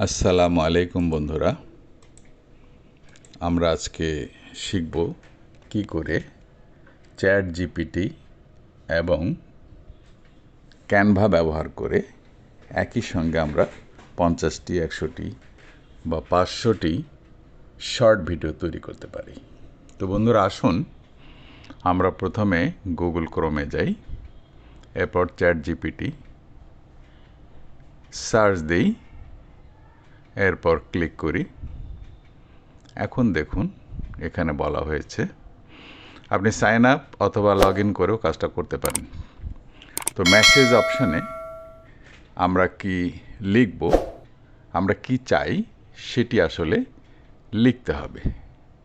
আসসালামু আলাইকুম বন্ধুরা। আমরা আজকে শিখব কি করে চ্যাট জিপিটি এবং ক্যানভা ব্যবহার করে একই সঙ্গে আমরা পঞ্চাশটি, একশোটি বা পাঁচশোটি শর্ট ভিডিও তৈরি করতে পারি। তো বন্ধুরা, আসুন আমরা প্রথমে গুগল ক্রোমে যাই, এরপর চ্যাট জিপিটি সার্চ দিই। এরপর ক্লিক করি। এখন দেখুন, এখানে বলা হয়েছে, আপনি সাইন আপ অথবা লগ ইন করেও কাজটা করতে পারেন। তো মেসেজ অপশানে আমরা কি লিখব, আমরা কি চাই, সেটি আসলে লিখতে হবে।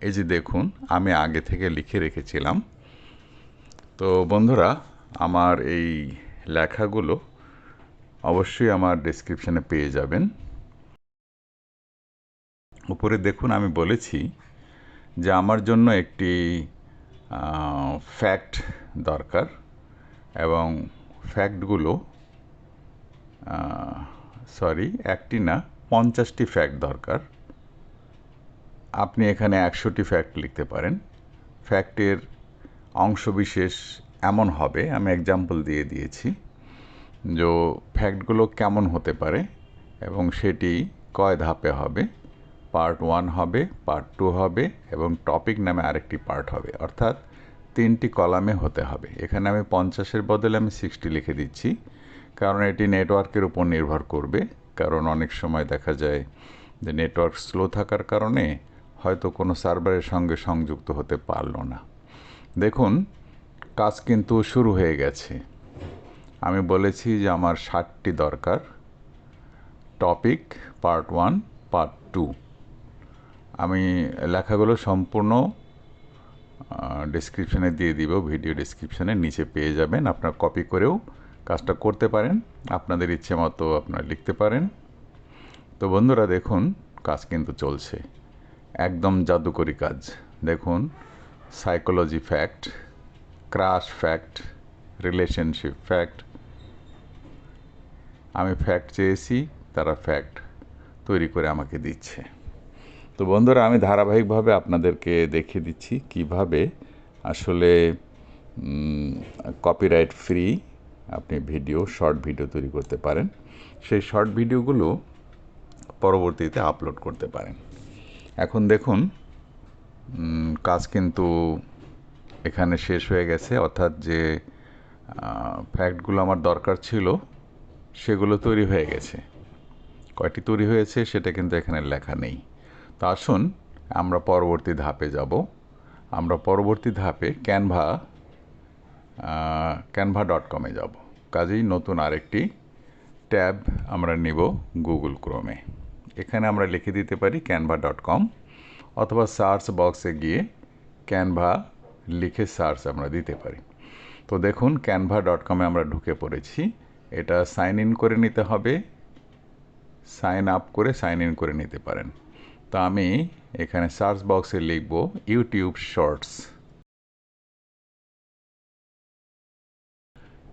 এই যে দেখুন, আমি আগে থেকে লিখে রেখেছিলাম। তো বন্ধুরা, আমার এই লেখাগুলো অবশ্যই আমার ডিসক্রিপশানে পেয়ে যাবেন। উপরে দেখুন, আমি বলেছি যে আমার জন্য একটি ফ্যাক্ট দরকার এবং ফ্যাক্টগুলো সরি একটি না, পঞ্চাশটি ফ্যাক্ট দরকার। আপনি এখানে একশোটি ফ্যাক্ট লিখতে পারেন। ফ্যাক্টের অংশবিশেষ এমন হবে, আমি এক্সাম্পল দিয়ে দিয়েছি, যে ফ্যাক্টগুলো কেমন হতে পারে এবং সেটি কয় ধাপে হবে। পার্ট ওয়ান হবে পার্ট টু হবে এবং টপিক নামে আরেকটি পার্ট হবে। অর্থাৎ তিনটি কলামে হতে হবে। এখানে আমি পঞ্চাশের বদলে আমি সিক্সটি লিখে দিচ্ছি, কারণ এটি নেটওয়ার্কের উপর নির্ভর করবে। কারণ অনেক সময় দেখা যায় যে নেটওয়ার্ক স্লো থাকার কারণে হয়তো কোনো সার্ভারের সঙ্গে সংযুক্ত হতে পারল না। দেখুন, কাজ কিন্তু শুরু হয়ে গেছে। আমি বলেছি যে আমার ষাটটি দরকার। Topic part one part two আমি লেখাগুলো সম্পূর্ণ ডিসক্রিপশানে দিয়ে দিব ভিডিও ডিসক্রিপশানে নিচে পেয়ে যাবেন। আপনার কপি করেও কাজটা করতে পারেন, আপনাদের ইচ্ছে মতো আপনারা লিখতে পারেন। তো বন্ধুরা, দেখুন, কাজ কিন্তু চলছে। একদম জাদুকরি কাজ। দেখুন psychology fact crush fact relationship fact আমি ফ্যাক্ট চেয়েছি, তারা ফ্যাক্ট তৈরি করে আমাকে দিচ্ছে। তো বন্ধুরা, আমি ধারাবাহিকভাবে আপনাদেরকে দেখিয়ে দিচ্ছি কীভাবে আসলে কপিরাইট ফ্রি আপনি ভিডিও শর্ট ভিডিও তৈরি করতে পারেন। সেই শর্ট ভিডিওগুলো পরবর্তীতে আপলোড করতে পারেন। এখন দেখুন কাজ কিন্তু এখানে শেষ হয়ে গেছে। অর্থাৎ যে ফ্যাক্টগুলো আমার দরকার ছিল, সেগুলো তৈরি হয়ে গেছে। কয়টি তৈরি হয়েছে সেটা কিন্তু এখানে লেখা নেই। তো আসুন আমরা পরবর্তী ধাপে যাব। আমরা পরবর্তী ধাপে ক্যানভা ক্যানভা ডট কমে যাব। কাজেই নতুন আরেকটি ট্যাব আমরা নিব গুগল ক্রোমে। এখানে আমরা লিখে দিতে পারি ক্যানভা ডট কম অথবা সার্চ বক্সে গিয়ে ক্যানভা লিখে সার্চ আমরা দিতে পারি। তো দেখুন ক্যানভা ডট কমে আমরা ঢুকে পড়েছি। এটা সাইন ইন করে নিতে হবে। সাইন আপ করে সাইন ইন করে নিতে পারেন। তো আমি এখানে সার্চ বক্সে লিখব ইউটিউব শর্টস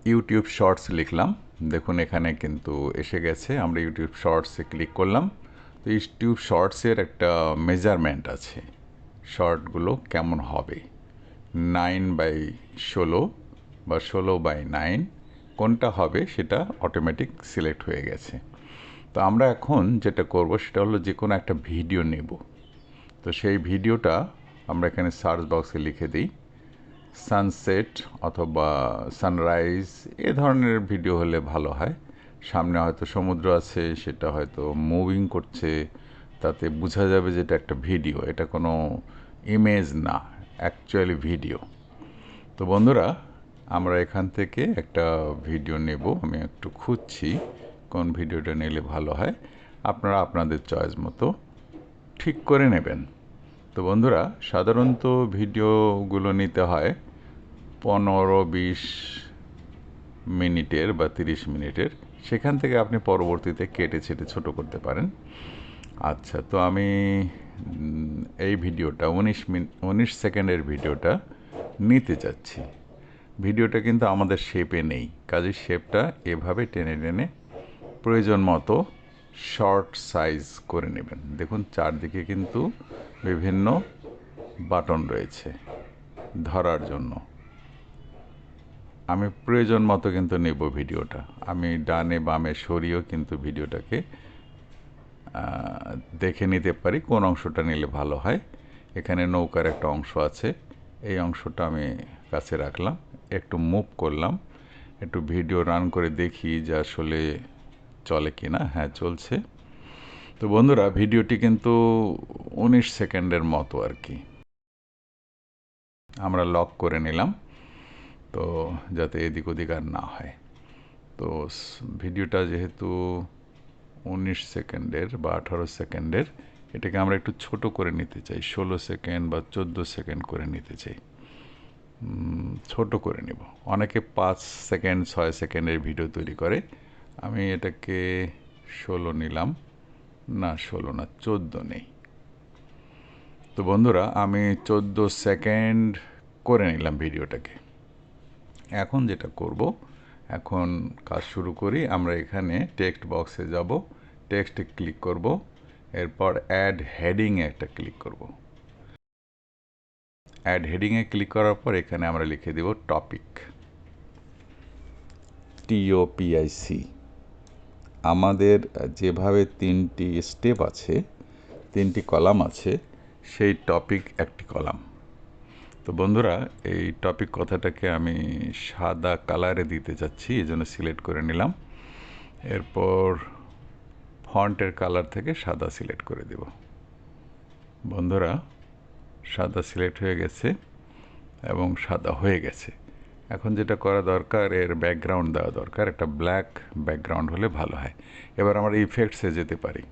ইউটিউব শর্টস লিখলাম। দেখুন, এখানে কিন্তু এসে গেছে। আমরা ইউটিউব শর্টসে ক্লিক করলাম। তো ইউটিউব শর্টসের একটা মেজারমেন্ট আছে। শর্টগুলো কেমন হবে? নাইন বাই ষোলো বা ষোলো বাই নাইন কোনটা হবে? সেটা অটোমেটিক সিলেক্ট হয়ে গেছে। তো আমরা এখন যেটা করব সেটা হলো যে কোনো একটা ভিডিও নেব। তো সেই ভিডিওটা আমরা এখানে সার্চ বক্সে লিখে দিই। সানসেট অথবা সানরাইজ এ ধরনের ভিডিও হলে ভালো হয়। সামনে হয়তো সমুদ্র আছে, সেটা হয়তো মুভিং করছে, তাতে বোঝা যাবে যে এটা একটা ভিডিও এটা কোনো ইমেজ না অ্যাকচুয়ালি ভিডিও তো বন্ধুরা, আমরা এখান থেকে একটা ভিডিও নেব, আমি একটু খুঁজছি। কোন ভিডিওটা নিলে ভালো হয়, আপনারা আপনাদের চয়েস মতো ঠিক করে নেবেন। তো বন্ধুরা, সাধারণত ভিডিওগুলো নিতে হয় পনেরো বিশ মিনিটের বা তিরিশ মিনিটের। সেখান থেকে আপনি পরবর্তীতে কেটে ছেটে ছোটো করতে পারেন। আচ্ছা তো আমি এই ভিডিওটা উনিশ মিনিট উনিশ সেকেন্ডের ভিডিওটা নিতে চাচ্ছি। ভিডিওটা কিন্তু আমাদের শেপে নেই। কাজের শেপটা এভাবে টেনে টেনে প্রয়োজন মতো শর্ট সাইজ করে নেবেন। দেখুন, চারদিকে কিন্তু বিভিন্ন বাটন রয়েছে ধরার জন্য। আমি প্রয়োজন মতো কিন্তু নেব ভিডিওটা। আমি ডানে বামে সরিয়েও কিন্তু ভিডিওটাকে দেখে নিতে পারি কোন অংশটা নিলে ভালো হয়। এখানে নৌকার একটা অংশ আছে, এই অংশটা আমি কাছে রাখলাম, একটু মুভ করলাম, একটু ভিডিও রান করে দেখি যে আসলে চলে কি না? হ্যাঁ চলছে। তো বন্ধুরা, ভিডিওটি কিন্তু উনিশ সেকেন্ডের মতো আর কি। আমরা লক করে নিলাম, তো যাতে এদিক ওদিক আর না হয়। তো ভিডিওটা যেহেতু উনিশ সেকেন্ডের বা আঠারো সেকেন্ডের, এটাকে আমরা একটু ছোট করে নিতে চাই, ষোলো সেকেন্ড বা চোদ্দ সেকেন্ড করে নিতে চাই। ছোট করে নেব। অনেকে পাঁচ সেকেন্ড, ছয় সেকেন্ডের ভিডিও তৈরি করে। আমি এটাকে ষোলো নিলাম। না, ষোলো না, চোদ্দ নেই। তো বন্ধুরা, আমি চোদ্দ সেকেন্ড করে নিলাম ভিডিওটাকে। এখন যেটা করব, এখন কাজ শুরু করি। আমরা এখানে টেক্সট বক্সে যাব টেক্সটে ক্লিক করব, এরপর অ্যাড হেডিংয়ে একটা ক্লিক করব। অ্যাড হেডিংয়ে ক্লিক করার পর এখানে আমরা লিখে দেব টপিক টিওপিআইসি আমাদের যেভাবে তিনটি স্টেপ আছে, তিনটি কলাম আছে, সেই টপিক একটি কলাম তো বন্ধুরা, এই টপিক কথাটাকে আমি সাদা কালারে দিতে চাচ্ছি, এই জন্য সিলেক্ট করে নিলাম। এরপর ফন্টের কালার থেকে সাদা সিলেক্ট করে দেব। বন্ধুরা, সাদা সিলেক্ট হয়ে গেছে এবং সাদা হয়ে গেছে। এখন যেটা করা দরকার, এর ব্যাকগ্রাউন্ড দেওয়া দরকার। একটা ব্ল্যাক ব্যাকগ্রাউন্ড হলে ভালো হয়। এবার আমরা ইফেক্টসে যেতে পারি।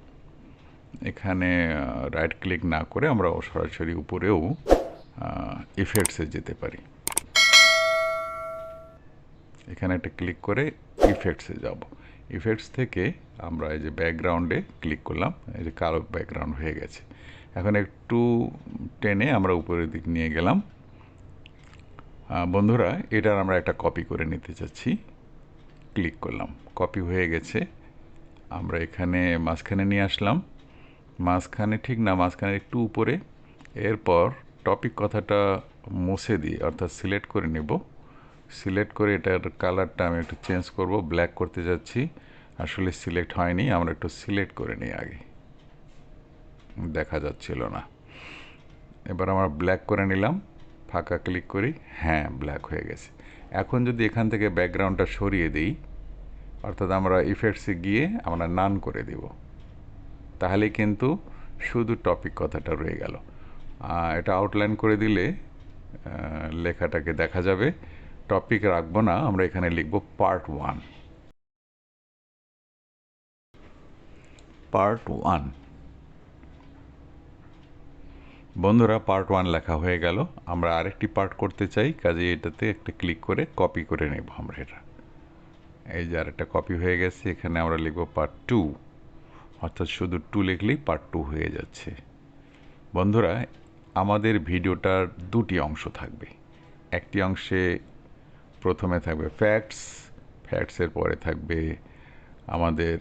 এখানে রাইট ক্লিক না করে আমরা সরাসরি উপরেও ইফেক্টসে যেতে পারি। এখানে একটা ক্লিক করে ইফেক্টসে যাব। ইফেক্টস থেকে আমরা এই যে ব্যাকগ্রাউন্ডে ক্লিক করলাম, এই যে কালো ব্যাকগ্রাউন্ড হয়ে গেছে। এখন একটু টেনে আমরা উপরের দিক নিয়ে গেলাম। বন্ধুরা, এটার আমরা একটা কপি করে নিতে চাচ্ছি। ক্লিক করলাম। কপি হয়ে গেছে। আমরা এখানে মাঝখানে নিয়ে আসলাম। মাঝখানে ঠিক না, মাঝখানে একটু উপরে। এরপর টপিক কথাটা মুছে দিয়ে, অর্থাৎ সিলেক্ট করে নেব। সিলেক্ট করে এটার কালারটা আমি একটু চেঞ্জ করব ব্ল্যাক করতে যাচ্ছি। আসলে সিলেক্ট হয়নি, আমরা একটু সিলেক্ট করে নিই আগে। দেখা যাচ্ছিল না। এবার আমরা ব্ল্যাক করে নিলাম। ফাঁকা ক্লিক করি হ্যাঁ ব্ল্যাক হয়ে গেছে। এখন যদি এখান থেকে ব্যাকগ্রাউন্ডটা সরিয়ে দিই, অর্থাৎ আমরা ইফেক্টসে গিয়ে আমরা নান করে দেব, তাহলে কিন্তু শুধু টপিক কথাটা রয়ে গেল। এটা আউটলাইন করে দিলে লেখাটাকে দেখা যাবে। টপিক রাখব না, আমরা এখানে লিখব পার্ট ওয়ান পার্ট ওয়ান বন্ধুরা পার্ট ওয়ান লেখা হয়ে গেল। আমরা আরেকটি পার্ট করতে চাই কাজে এটাতে একটা ক্লিক করে কপি করে নেব আমরা এটা। এই যে আরেকটা কপি হয়ে গেছে, এখানে আমরা লিখব পার্ট টু অর্থাৎ শুধু টু লিখলেই পার্ট টু হয়ে যাচ্ছে। বন্ধুরা, আমাদের ভিডিওটার দুটি অংশ থাকবে। একটি অংশে প্রথমে থাকবে ফ্যাক্টস ফ্যাক্টসের পরে থাকবে আমাদের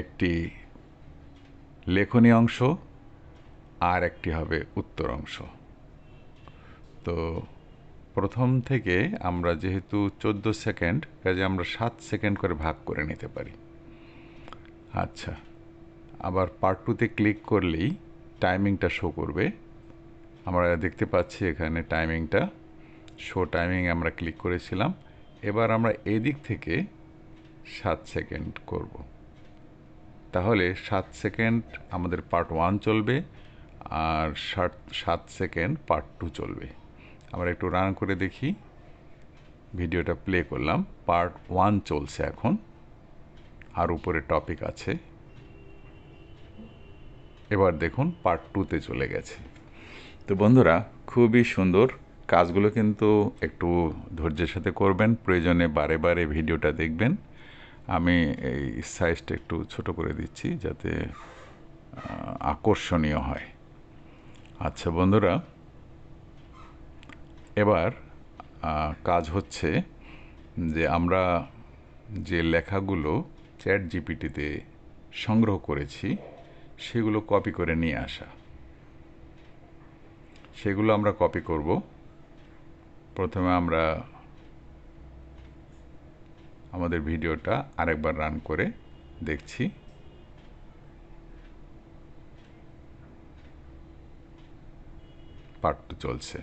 একটি লেখনী অংশ। আর একটি হবে উত্তর অংশ। তো প্রথম থেকে আমরা যেহেতু চোদ্দ সেকেন্ড, কাজে আমরা সাত সেকেন্ড করে ভাগ করে নিতে পারি। আচ্ছা আবার পার্ট টুতে ক্লিক করলেই টাইমিংটা শো করবে। আমরা দেখতে পাচ্ছি এখানে টাইমিংটা শো টাইমিং আমরা ক্লিক করেছিলাম। এবার আমরা এদিক থেকে সাত সেকেন্ড করব। তাহলে সাত সেকেন্ড আমাদের পার্ট ওয়ান চলবে। আর সাত সাত সেকেন্ড পার্ট টু চলবে। আমরা একটু রান করে দেখি। ভিডিওটা প্লে করলাম। পার্ট ওয়ান চলছে এখন। আর উপরে টপিক আছে। এবার দেখুন পার্ট টুতে চলে গেছে। তো বন্ধুরা, খুবই সুন্দর। কাজগুলো কিন্তু একটু ধৈর্যের সাথে করবেন। প্রয়োজনে বারে বারে ভিডিওটা দেখবেন। আমি এই সাইজটা একটু ছোট করে দিচ্ছি যাতে আকর্ষণীয় হয়। আচ্ছা বন্ধুরা, এবার কাজ হচ্ছে যে আমরা যে লেখাগুলো চ্যাট জিপিটিতে সংগ্রহ করেছি, সেগুলো কপি করে নিয়ে আসা। সেগুলো আমরা কপি করব। প্রথমে আমরা আমাদের ভিডিওটা আরেকবার রান করে দেখছি। পার্ট চলছে।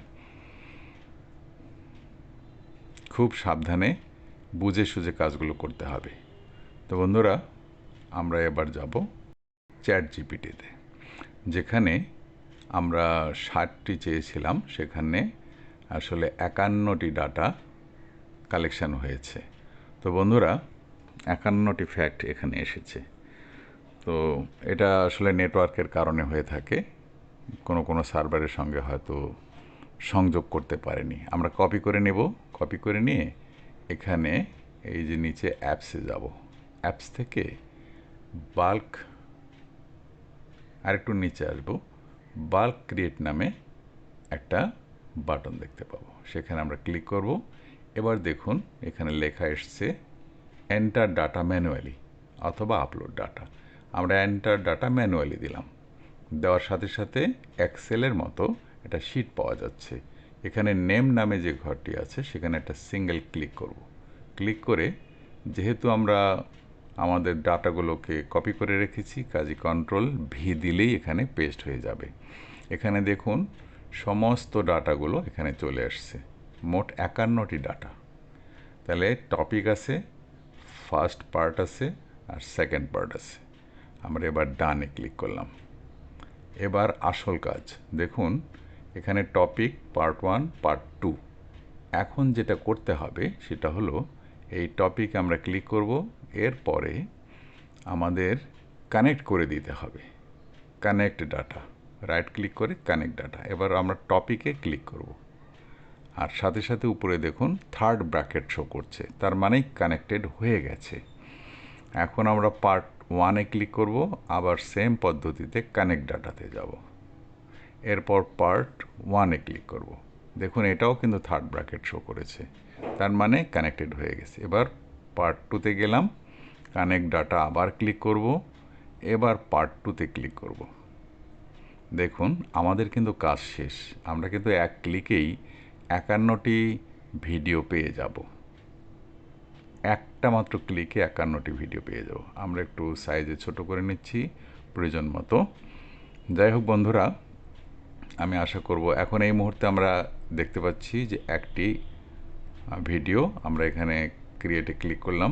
খুব সাবধানে বুঝে সুঝে কাজগুলো করতে হবে। তো বন্ধুরা, আমরা এবার যাব চ্যাট জিপিটিতে যেখানে আমরা ষাটটি চেয়েছিলাম, সেখানে আসলে একান্নটি ডাটা কালেকশন হয়েছে। তো বন্ধুরা, একান্নটি ফ্যাক্ট এখানে এসেছে। তো এটা আসলে নেটওয়ার্কের কারণে হয়ে থাকে। কোনো কোনো সার্ভারের সঙ্গে হয়তো সংযোগ করতে পারেনি। আমরা কপি করে নেব। কপি করে নিয়ে এখানে এই যে নিচে অ্যাপসে যাব। অ্যাপস থেকে বাল্ক আরেকটু নিচে আসব। বাল্ক ক্রিয়েট নামে একটা বাটন দেখতে পাবো। সেখানে আমরা ক্লিক করব। এবার দেখুন, এখানে লেখা এসছে এন্টার ডাটা ম্যানুয়ালি অথবা আপলোড ডাটা আমরা এন্টার ডাটা ম্যানুয়ালি দিলাম। দেওয়ার সাথে সাথে এক্সেলের মতো একটা শিট পাওয়া যাচ্ছে। এখানে নেম নামে যে ঘরটি আছে, সেখানে একটা সিঙ্গেল ক্লিক করব। ক্লিক করে যেহেতু আমরা আমাদের ডাটাগুলোকে কপি করে রেখেছি, কাজী কন্ট্রোল ভি দিলেই এখানে পেস্ট হয়ে যাবে। এখানে দেখুন, সমস্ত ডাটাগুলো এখানে চলে আসছে। মোট একান্নটি ডাটা। তাহলে টপিক আছে ফার্স্ট পার্ট আছে, আর সেকেন্ড পার্ট আছে। আমরা এবার ডানে ক্লিক করলাম। এবার আসল কাজ। দেখুন, এখানে topic part one part two এখন যেটা করতে হবে, সেটা হলো এই টপিক আমরা ক্লিক করব, এরপরে আমাদের কানেক্ট করে দিতে হবে। কানেক্ট ডাটা রাইট ক্লিক করে কানেক্ট ডাটা এবার আমরা টপিকে ক্লিক করব। আর সাথে সাথে উপরে দেখুন থার্ড ব্র্যাকেট শো করছে। তার মানেই কানেক্টেড হয়ে গেছে। এখন আমরা পার্ট ওয়ানে ক্লিক করব, আবার সেম পদ্ধতিতে কানেক্ট ডাটাতে যাব। এরপর পার্ট ওয়ানে ক্লিক করব। দেখুন, এটাও কিন্তু থার্ড ব্র্যাকেট শো করেছে। তার মানে কানেক্টেড হয়ে গেছে। এবার পার্ট টুতে গেলাম কানেক্ট ডাটা আবার ক্লিক করব, এবার পার্ট টুতে ক্লিক করব। দেখুন, আমাদের কিন্তু কাজ শেষ। আমরা কিন্তু এক ক্লিকেই একান্নটি ভিডিও পেয়ে যাব। একটা মাত্র ক্লিকে একান্নটি ভিডিও পেয়ে যাব। আমরা একটু সাইজে ছোট করে নিচ্ছি, প্রয়োজন মতো। যাই হোক বন্ধুরা, আমি আশা করব এখন এই মুহূর্তে আমরা দেখতে পাচ্ছি যে একটি ভিডিও আমরা এখানে ক্রিয়েটে ক্লিক করলাম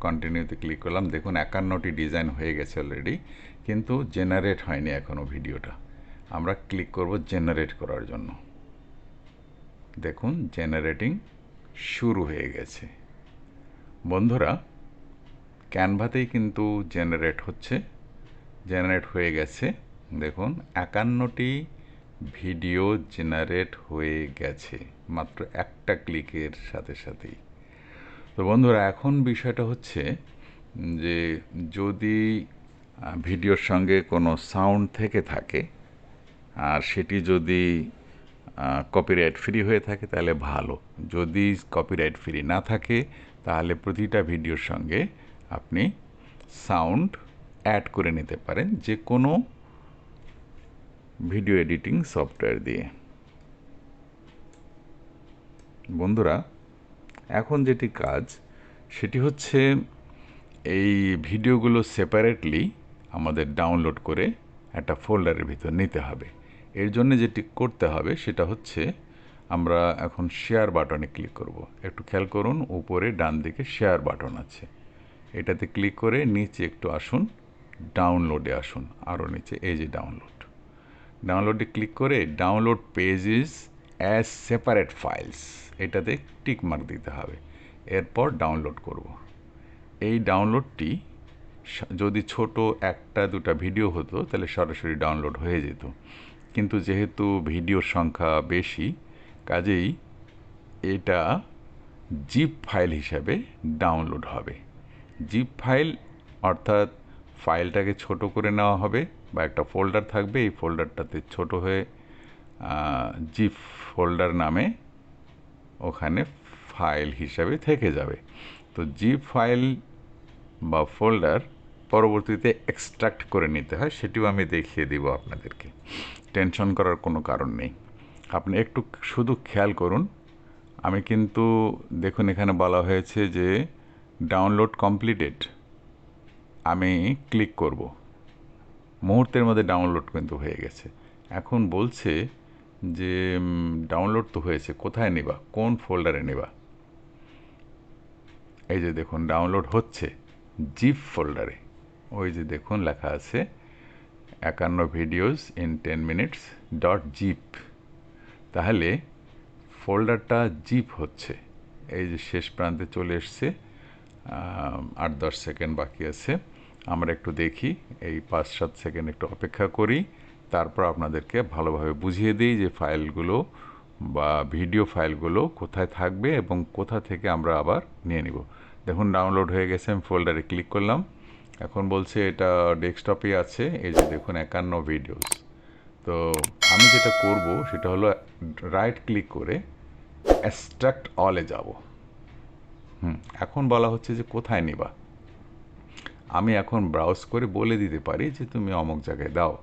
কন্টিনিউতে ক্লিক করলাম। দেখুন, একান্নটি ডিজাইন হয়ে গেছে অলরেডি কিন্তু জেনারেট হয়নি এখনও ভিডিওটা। আমরা ক্লিক করব জেনারেট করার জন্য। দেখুন জেনারেটিং শুরু হয়ে গেছে। বন্ধুরা, ক্যানভাতেই কিন্তু জেনারেট হচ্ছে, জেনারেট হয়ে গেছে। দেখুন, একান্নটি ভিডিও জেনারেট হয়ে গেছে, মাত্র একটা ক্লিকের সাথে সাথেই। তো বন্ধুরা, এখন বিষয়টা হচ্ছে যে যদি ভিডিওর সঙ্গে কোনো সাউন্ড থেকে থাকে, আর সেটি যদি কপিরাইট ফ্রি হয়ে থাকে, তাহলে ভালো। যদি কপিরাইট ফ্রি না থাকে তাহলে প্রতিটা ভিডিওর সঙ্গে আপনি সাউন্ড অ্যাড করে নিতে পারেন যে কোনো ভিডিও এডিটিং সফটওয়্যার দিয়ে। বন্ধুরা, এখন যেটি কাজ, সেটি হচ্ছে এই ভিডিওগুলো সেপারেটলি আমাদের ডাউনলোড করে একটা ফোল্ডারের ভিতর নিতে হবে। এর জন্য যেটি করতে হবে সেটা হচ্ছে আমরা এখন শেয়ার বাটনে ক্লিক করব। একটু খেয়াল করুন, উপরে ডান দিকে শেয়ার বাটন আছে। এটাতে ক্লিক করে নিচে একটু আসুন ডাউনলোডে আসুন আরও নিচে, এই যে ডাউনলোড ডাউনলোডে ক্লিক করে download pages as separate files এটাতে টিক মার্ক দিতে হবে। এরপর ডাউনলোড করব। এই ডাউনলোডটি যদি ছোট একটা, দুটা ভিডিও হতো, তাহলে সরাসরি ডাউনলোড হয়ে যেত। কিন্তু যেহেতু ভিডিওর সংখ্যা বেশি কাজেই এটা জিপ ফাইল হিসাবে ডাউনলোড হবে। জিপ ফাইল অর্থাৎ ফাইলটাকে ছোট করে নেওয়া হবে বা একটা ফোল্ডার থাকবে, এই ফোল্ডারটাতে ছোট হয়ে জিপ ফোল্ডার নামে ওখানে ফাইল হিসাবে থেকে যাবে। তো জিপ ফাইল বা ফোল্ডার পরবর্তীতে এক্সট্রাক্ট করে নিতে হয়, সেটিও আমি দেখিয়ে দিব আপনাদেরকে। টেনশন করার কোনো কারণ নেই। আপনি একটু শুধু খেয়াল করুন। আমি কিন্তু দেখুন এখানে বলা হয়েছে যে ডাউনলোড কমপ্লিটেড আমি ক্লিক করব। মুহূর্তের মধ্যে ডাউনলোড কিন্তু হয়ে গেছে। এখন বলছে যে ডাউনলোড তো হয়েছে, কোথায় নেবা? কোন ফোল্ডারে নেবা? এই যে দেখুন ডাউনলোড হচ্ছে জিপ ফোল্ডারে ওই যে দেখুন, লেখা আছে, একান্ন videos in ten minutes dot zip তাহলে ফোল্ডারটা জিপ হচ্ছে। এই যে শেষ প্রান্তে চলে এসছে। আট দশ সেকেন্ড বাকি আছে। আমরা একটু দেখি, এই পাঁচ সাত সেকেন্ড একটু অপেক্ষা করি। তারপর আপনাদেরকে ভালোভাবে বুঝিয়ে দিই যে ফাইলগুলো বা ভিডিও ফাইলগুলো কোথায় থাকবে এবং কোথা থেকে আমরা আবার নিয়ে নিব। দেখুন, ডাউনলোড হয়ে গেছে, আমি ফোল্ডারে ক্লিক করলাম। এখন বলছে এটা ডেস্কটপে আছে। এই যে দেখুন, একান্ন ভিডিওস। তো আমি যেটা করব সেটা হলো রাইট ক্লিক করে অ্যাস্ট্রাক্ট অলে যাব। হুম, এখন বলা হচ্ছে যে কোথায় নিবা? আমি এখন ব্রাউজ করে বলে দিতে পারি যে তুমি অমুক জায়গায় দাও।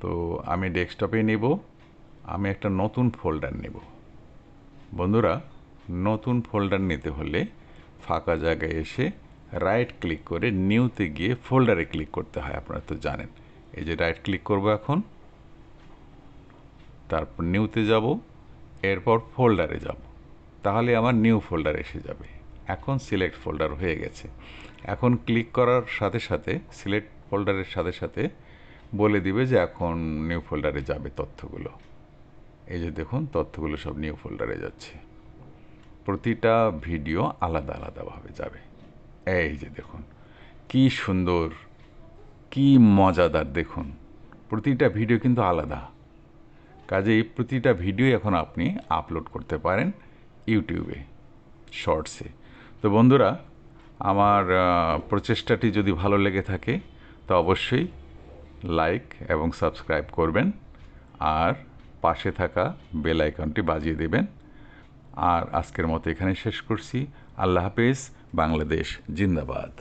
তো আমি ডেস্কটপে নেব, আমি একটা নতুন ফোল্ডার নেব। বন্ধুরা, নতুন ফোল্ডার নিতে হলে ফাঁকা জায়গায় এসে রাইট ক্লিক করে নিউতে গিয়ে ফোল্ডারে ক্লিক করতে হয়, আপনারা তো জানেন। এই যে রাইট ক্লিক করব এখন তারপর নিউতে যাব, এরপর ফোল্ডারে যাব। তাহলে আমার নিউ ফোল্ডার এসে যাবে। এখন সিলেক্ট ফোল্ডার হয়ে গেছে। এখন ক্লিক করার সাথে সাথে, সিলেক্ট ফোল্ডারের সাথে সাথে বলে দিবে যে এখন নিউ ফোল্ডারে যাবে তথ্যগুলো। এই যে দেখুন, তথ্যগুলো সব নিউ ফোল্ডারে যাচ্ছে। প্রতিটা ভিডিও আলাদা আলাদাভাবে যাবে। এই যে দেখুন, কি সুন্দর, কি মজাদার দেখুন। প্রতিটা ভিডিও কিন্তু আলাদা। কাজেই প্রতিটা ভিডিও এখন আপনি আপলোড করতে পারেন ইউটিউবে, শর্টসে। তো বন্ধুরা, আমার প্রচেষ্টাটি যদি ভালো লেগে থাকে, তো অবশ্যই লাইক এবং সাবস্ক্রাইব করবেন আর পাশে থাকা বেল আইকনটি বাজিয়ে দেবেন। আর আজকের মতো এখানে শেষ করছি। আল্লাহ হাফেজ, বাংলাদেশ জিন্দাবাদ।